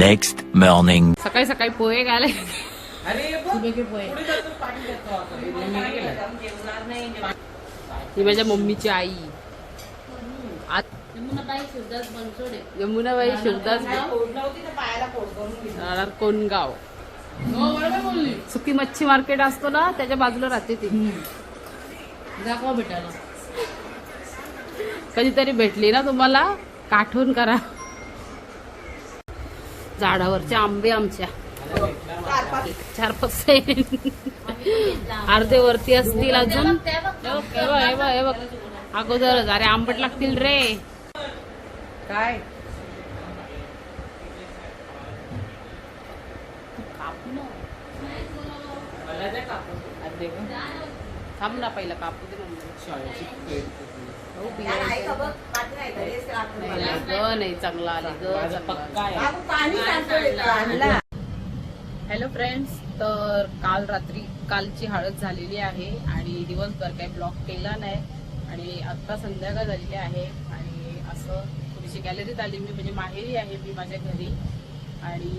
next morning. सकाळी सकाळी पोहे घाले ही माझ्या मम्मीची आई. आज यमुनाबाई शिवदास कोणगाव सुकी मच्छी मार्केट असतो ना त्याच्या बाजूला राहते ती. दाखवा भेटायला. कधीतरी भेटली ना तुम्हाला? काठून करा. झाडावरचे आंबे आमच्या. चार पाच अर्धे वरती असतील अजून. बघ. अगोदरच अरे आंबट लागतील रे. काय? थांब ना पहिला कापू दे. हो. नाही ग नाही चांगला आले ग हॅलो फ्रेंड्स तर काल रात्री कालची हळद झालेली आहे आणि दिवसभर काही ब्लॉक केला नाही. आणि आता संध्याकाळ झालेली आहे. आणि असं थोडीशी गॅलरीत आली मी म्हणजे माहेरी आहे मी माझ्या घरी. आणि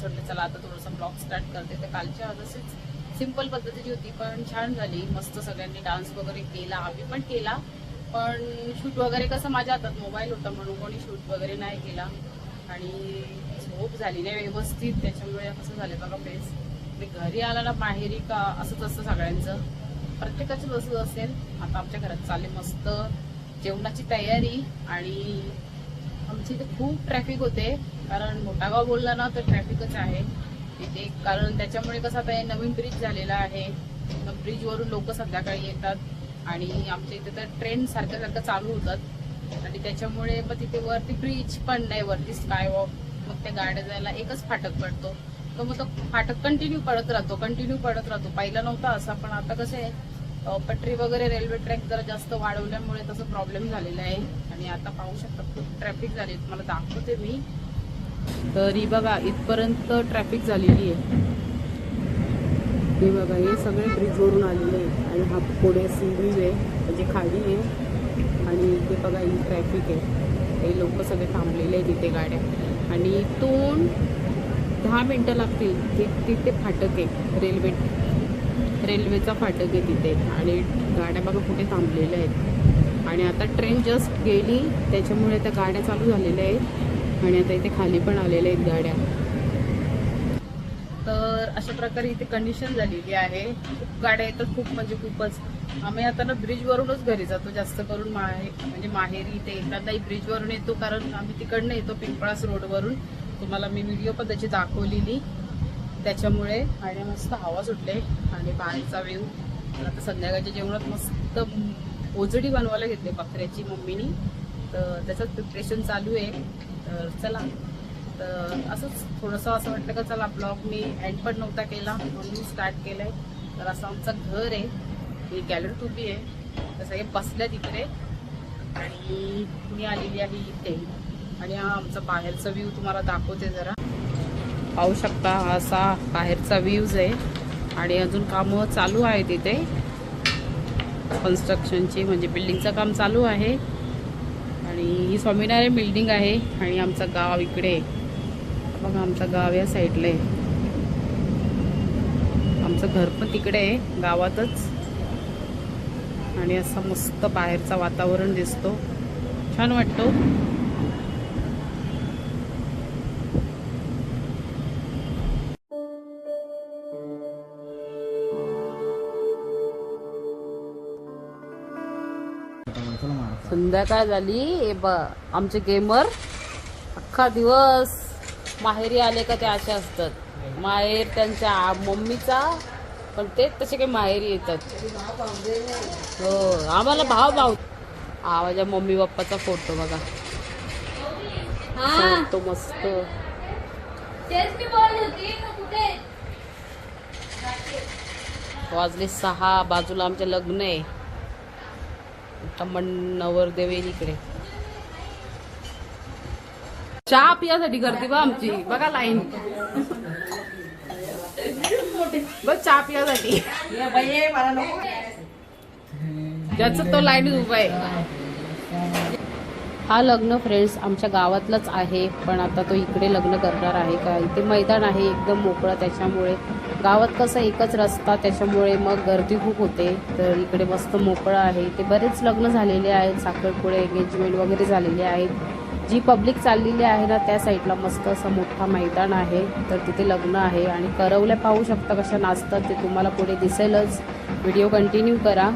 म्हटलं चला आता थोडंसं ब्लॉग स्टार्ट करते. तर कालची हळद असेच सिंपल पद्धतीची होती पण छान झाली. मस्त सगळ्यांनी डान्स वगैरे केला. आम्ही पण केला. पण शूट वगैरे कसं माझ्या हातात मोबाईल होता म्हणून कोणी शूट वगैरे नाही केला. आणि झोप झाली नाही व्यवस्थित त्याच्यामुळे कसं झालं बघा फेस मी घरी आला ना माहेरी का असंच असतं सगळ्यांचं. प्रत्येकाचं असंच असेल. आता आमच्या घरात चालले मस्त जेवणाची तयारी आणि आमच्या इथे खूप ट्रॅफिक होते. कारण मोठागाव बोलला ना तर ट्रॅफिकच आहे. तिथे कारण त्याच्यामुळे कसं आता नवीन ब्रिज झालेला आहे. ब्रिजवरून लोक संध्याकाळी येतात. आणि आमच्या इथे तर ट्रेन सारखं सारखं चालू होतात. आणि त्याच्यामुळे मग तिथे वरती ब्रिज पण नाही वरती स्काय वॉक मग त्या गाड्या जायला एकच फाटक पडतो. तर मग तो फाटक कंटिन्यू पडत राहतो कंटिन्यू पडत राहतो. पहिला नव्हता असा पण आता कसं आहे पटरी वगैरे रेल्वे ट्रॅक जरा जास्त वाढवल्यामुळे तसं प्रॉब्लेम झालेला आहे. आणि आता पाहू शकता खूप ट्रॅफिक झाली तुम्हाला दाखवते मी. तर ही बघा इथपर्यंत ट्रॅफिक झालेली आहे. हे बघा हे सगळे ब्रिजवरून आलेले आहे आणि हा पुढे सिंगल आहे म्हणजे खाली आहे. आणि इथे बघा ही ट्रॅफिक आहे. हे लोक सगळे थांबलेले आहेत इथे गाड्या. आणि इथून दहा मिनटं लागतील ति- तिथे फाटक आहे रेल्वे. रेल्वेचा फाटक आहे तिथे. आणि गाड्या बघा कुठे थांबलेल्या आहेत. आणि आता ट्रेन जस्ट गेली त्याच्यामुळे त्या गाड्या चालू झालेल्या आहेत. आणि आता इथे खाली पण आलेल्या आहेत गाड्या. अशा प्रकारे इथे कंडिशन झालेली आहे. खूप गाड्या येतात खूप म्हणजे खूपच. आम्ही आता ना ब्रिजवरूनच घरी जातो जास्त करून माहे म्हणजे माहेरी इथे एखादाही ब्रिजवरून येतो कारण आम्ही तिकडनं येतो पिंपळास रोडवरून तुम्हाला मी व्हिडिओ पण त्याची दाखवलेली. त्याच्यामुळे आणि मस्त हवा सुटले आणि बाहेरचा व्ह्यू आता संध्याकाळच्या जेवणात मस्त ओजडी बनवायला घेतली बकऱ्याची मम्मीनी. तर त्याचं प्रिपरेशन चालू आहे. तर चला. तर असंच थोडंसं असं वाटलं का चला ब्लॉग मी एंड पण नव्हता केला म्हणून स्टार्ट केलाय. तर असं आमचं घर आहे. ही गॅलरी उभी आहे. तसं हे बसल्या तिकडे आणि मी आलेली आहे इथे. आणि हा आमचा बाहेरचा व्ह्यू तुम्हाला दाखवते जरा. पाहू शकता असा बाहेरचा व्ह्यूज आहे. आणि अजून कामं चालू आहे तिथे कन्स्ट्रक्शनची म्हणजे बिल्डिंगचं काम चालू आहे. आणि ही स्वामीनारायण बिल्डिंग आहे. आणि आमचं गाव इकडे आहे. बघा आमचं गाव या साईडला आहे. आमचं घर पण तिकडे आहे गावातच. आणि असं मस्त बाहेरचा वातावरण दिसतो. छान वाटतो. संध्याकाळ झाली. हे ब आमचे गेमर अख्खा दिवस माहेरी आले का ते असे असतात. माहेर त्यांच्या आ- मम्मीचा पण ते तसे काही माहेरी येतात. हो आम्हाला भाव भाव. हा माझ्या मम्मी पप्पाचा फोटो बघा. फोटो मस्त. वाजले सहा बाजूला आमचे लग्न आहे. आता मन नवरदेव येईल इकडे. चहा पियासाठी गर्दी बा आमची. बघा लाईन बघ चहा पियासाठी. ज्याच तो लाईन उभा आहे. हा लग्न फ्रेंड्स आमच्या गावातलाच आहे. पण आता तो इकडे लग्न करणार आहे का? इथे मैदान आहे एकदम मोकळं त्याच्यामुळे. गावात कसं एकच रस्ता त्याच्यामुळे मग गर्दी खूप होते. तर इकडे मस्त मोकळं आहे. इथे बरेच लग्न झालेले आहेत. साखरपुडे एंगेजमेंट वगैरे झालेले आहेत. जी पब्लिक चाललेली आहे ना त्या साईडला मस्त असं मोठा मैदान आहे. तर तिथे लग्न आहे आणि करवल्या पाहू शकता कशा नाचतात ते तुम्हाला पुढे दिसेलच. व्हिडिओ कंटिन्यू करा.